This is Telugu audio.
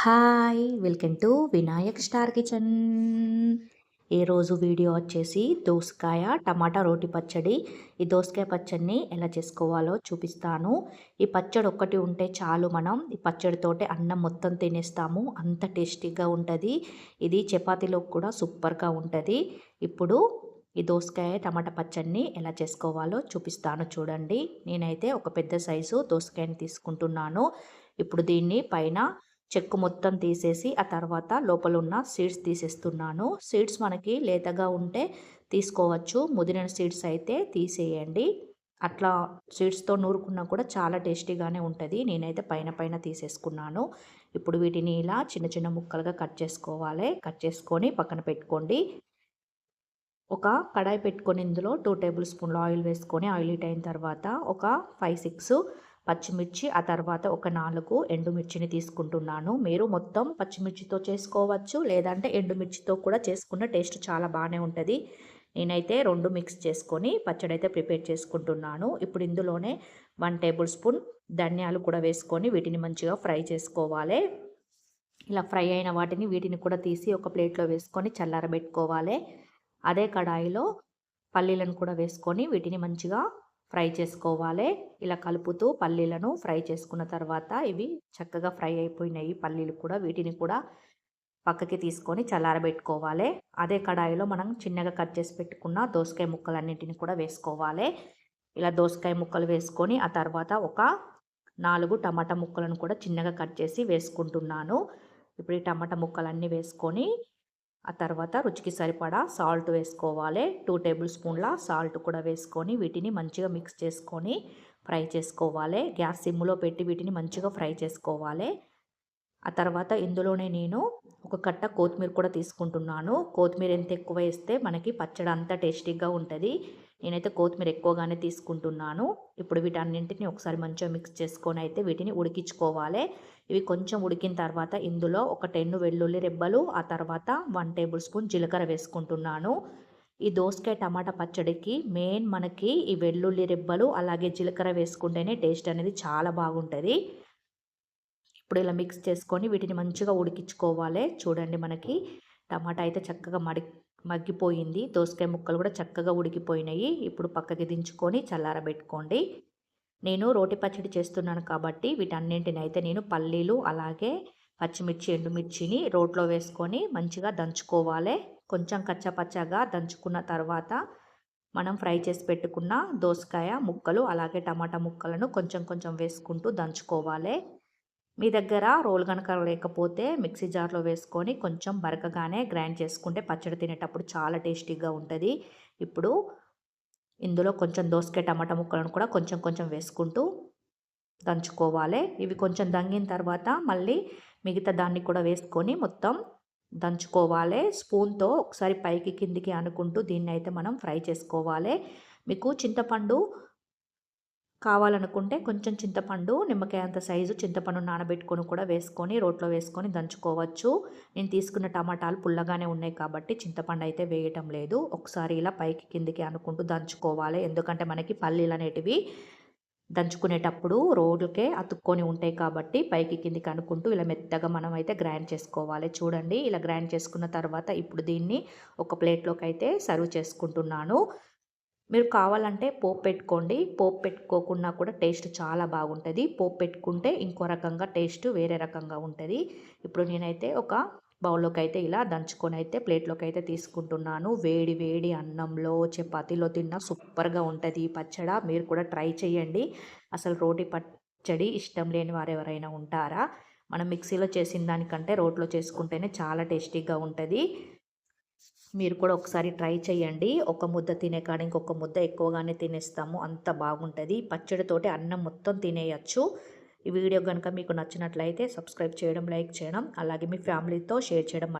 Hi welcome to Vinayak star kitchen. ఈరోజు వీడియో వచ్చేసి దోసకాయ టమాటా రోటి పచ్చడి. ఈ దోసకాయ పచ్చడిని ఎలా చేసుకోవాలో చూపిస్తాను. ఈ పచ్చడి ఒక్కటి ఉంటే చాలు మనం. ఈ పచ్చడితోటే అన్నం మొత్తం తినేస్తాము. అంత టేస్టీగా ఉంటుంది. ఇది చపాతీలో కూడా సూపర్గా ఉంటుంది. ఇప్పుడు ఈ దోసకాయ టమాటా పచ్చడిని ఎలా చేసుకోవాలో చూపిస్తాను చూడండి. నేనైతే ఒక పెద్ద సైజు దోసకాయని తీసుకుంటున్నాను. ఇప్పుడు దీన్ని పైన చెక్కు మొత్తం తీసేసి ఆ తర్వాత లోపల ఉన్న సీడ్స్ తీసేస్తున్నాను. సీడ్స్ మనకి లేతగా ఉంటే తీసుకోవచ్చు. ముదిరిన సీడ్స్ అయితే తీసేయండి. అట్లా సీడ్స్తో నూరుకున్నా కూడా చాలా టేస్టీగానే ఉంటుంది. నేనైతే పైన పైన తీసేసుకున్నాను. ఇప్పుడు వీటిని ఇలా చిన్న చిన్న ముక్కలుగా కట్ చేసుకోవాలి. కట్ చేసుకొని పక్కన పెట్టుకోండి. ఒక కడాయి పెట్టుకొని ఇందులో టూ టేబుల్ స్పూన్లు ఆయిల్ వేసుకొని ఆయిల్ హీట్ అయిన తర్వాత ఒక ఫైవ్ సిక్స్ పచ్చిమిర్చి ఆ తర్వాత ఒక నాలుగు ఎండుమిర్చిని తీసుకుంటున్నాను. మీరు మొత్తం పచ్చిమిర్చితో చేసుకోవచ్చు లేదంటే ఎండుమిర్చితో కూడా చేసుకున్న టేస్ట్ చాలా బాగానే ఉంటుంది. నేనైతే రెండు మిక్స్ చేసుకొని పచ్చడి అయితే ప్రిపేర్ చేసుకుంటున్నాను. ఇప్పుడు ఇందులోనే వన్ టేబుల్ స్పూన్ ధనియాలు కూడా వేసుకొని వీటిని మంచిగా ఫ్రై చేసుకోవాలి. ఇలా ఫ్రై అయిన వాటిని వీటిని కూడా తీసి ఒక ప్లేట్లో వేసుకొని చల్లారబెట్టుకోవాలి. అదే కడాయిలో పల్లీలను కూడా వేసుకొని వీటిని మంచిగా ఫ్రై చేసుకోవాలి. ఇలా కలుపుతూ పల్లీలను ఫ్రై చేసుకున్న తర్వాత ఇవి చక్కగా ఫ్రై అయిపోయినాయి. పల్లీలు కూడా వీటిని కూడా పక్కకి తీసుకొని చల్లారబెట్టుకోవాలి. అదే కడాయిలో మనం చిన్నగా కట్ చేసి పెట్టుకున్న దోసకాయ ముక్కలన్నింటిని కూడా వేసుకోవాలి. ఇలా దోసకాయ ముక్కలు వేసుకొని ఆ తర్వాత ఒక నాలుగు టమాటా ముక్కలను కూడా చిన్నగా కట్ చేసి వేసుకుంటున్నాను. ఇప్పుడు ఈ టమాటా ముక్కలన్నీ వేసుకొని ఆ తర్వాత రుచికి సరిపడా సాల్ట్ వేసుకోవాలి. టూ టేబుల్ స్పూన్ల సాల్ట్ కూడా వేసుకొని వీటిని మంచిగా మిక్స్ చేసుకొని ఫ్రై చేసుకోవాలి. గ్యాస్ సిమ్లో పెట్టి వీటిని మంచిగా ఫ్రై చేసుకోవాలి. ఆ తర్వాత ఇందులోనే నేను ఒక కట్ట కొత్తిమీర కూడా తీసుకుంటున్నాను. కొత్తిమీర ఎంత ఎక్కువ వేస్తే మనకి పచ్చడి అంత టేస్టీగా ఉంటుంది. నేనైతే కొత్తిమీర ఎక్కువగానే తీసుకుంటున్నాను. ఇప్పుడు వీటన్నింటిని ఒకసారి మంచిగా మిక్స్ చేసుకొని అయితే వీటిని ఉడికించుకోవాలి. ఇవి కొంచెం ఉడికిన తర్వాత ఇందులో ఒక టెన్ను వెల్లుల్లి రెబ్బలు ఆ తర్వాత వన్ టేబుల్ స్పూన్ జీలకర్ర వేసుకుంటున్నాను. ఈ దోసకాయ టమాటా పచ్చడికి మెయిన్ మనకి ఈ వెల్లుల్లి రెబ్బలు అలాగే జీలకర్ర వేసుకుంటేనే టేస్ట్ అనేది చాలా బాగుంటుంది. ఇప్పుడు ఇలా మిక్స్ చేసుకొని వీటిని మంచిగా ఉడికించుకోవాలి. చూడండి మనకి టమాటా అయితే చక్కగా మడి మగ్గిపోయింది. దోసకాయ ముక్కలు కూడా చక్కగా ఉడికిపోయినాయి. ఇప్పుడు పక్కకి దించుకొని చల్లారబెట్టుకోండి. నేను రోటి పచ్చడి చేస్తున్నాను కాబట్టి వీటన్నింటిని అయితే నేను పల్లీలు అలాగే పచ్చిమిర్చి ఎండుమిర్చిని రోట్లో వేసుకొని మంచిగా దంచుకోవాలి. కొంచెం కచ్చపచ్చగా దంచుకున్న తర్వాత మనం ఫ్రై చేసి పెట్టుకున్న దోసకాయ ముక్కలు అలాగే టమాటా ముక్కలను కొంచెం కొంచెం వేసుకుంటూ దంచుకోవాలి. మీ దగ్గర రోల్ కనుక లేకపోతే మిక్సీ జార్లో వేసుకొని కొంచెం బరకగానే గ్రైండ్ చేసుకుంటే పచ్చడి తినేటప్పుడు చాలా టేస్టీగా ఉంటుంది. ఇప్పుడు ఇందులో కొంచెం దోసకాయ టమాటా ముక్కలను కూడా కొంచెం కొంచెం వేసుకుంటూ దంచుకోవాలి. ఇవి కొంచెం దంగిన తర్వాత మళ్ళీ మిగతా దాన్ని కూడా వేసుకొని మొత్తం దంచుకోవాలి. స్పూన్తో ఒకసారి పైకి కిందికి అనుకుంటూ దీన్ని అయితే మనం ఫ్రై చేసుకోవాలి. మీకు చింతపండు కావాలనుకుంటే కొంచెం చింతపండు నిమ్మకాయ అంత సైజు చింతపండు నానబెట్టుకొని కూడా వేసుకొని రోట్లో వేసుకొని దంచుకోవచ్చు. నేను తీసుకున్న టమాటాలు పుల్లగానే ఉన్నాయి కాబట్టి చింతపండు అయితే వేయటం లేదు. ఒకసారి ఇలా పైకి కిందికి అనుకుంటూ దంచుకోవాలి. ఎందుకంటే మనకి పల్లీలు అనేటివి దంచుకునేటప్పుడు రోడ్లకే అతుక్కొని ఉంటాయి కాబట్టి పైకి కిందికి అనుకుంటూ ఇలా మెత్తగా మనం అయితే గ్రైండ్ చేసుకోవాలి. చూడండి ఇలా గ్రైండ్ చేసుకున్న తర్వాత ఇప్పుడు దీన్ని ఒక ప్లేట్లోకి అయితే సర్వ్ చేసుకుంటున్నాను. మీరు కావాలంటే పోపు పెట్టుకోండి. పోపు పెట్టుకోకుండా కూడా టేస్ట్ చాలా బాగుంటుంది. పోపు పెట్టుకుంటే ఇంకో రకంగా టేస్ట్ వేరే రకంగా ఉంటుంది. ఇప్పుడు నేనైతే ఒక బౌల్లోకి అయితే ఇలా దంచుకొని అయితే ప్లేట్లోకి అయితే తీసుకుంటున్నాను. వేడి వేడి అన్నంలో చపాతీలో తిన్నా సూపర్గా ఉంటుంది. ఈ పచ్చడ మీరు కూడా ట్రై చేయండి. అసలు రోటి పచ్చడి ఇష్టం లేని వారు ఎవరైనా ఉంటారా? మనం మిక్సీలో చేసిన దానికంటే రోట్లో చేసుకుంటేనే చాలా టేస్టీగా ఉంటుంది. మీరు కూడా ఒకసారి ట్రై చేయండి. ఒక ముద్ద తినే కాడ ఇంకొక ముద్ద ఎక్కువగానే తినేస్తాము. అంత బాగుంటుంది. పచ్చడితోటి అన్నం మొత్తం తినేయచ్చు. ఈ వీడియో కనుక మీకు నచ్చినట్లయితే సబ్స్క్రైబ్ చేయడం లైక్ చేయడం అలాగే మీ ఫ్యామిలీతో షేర్ చేయడం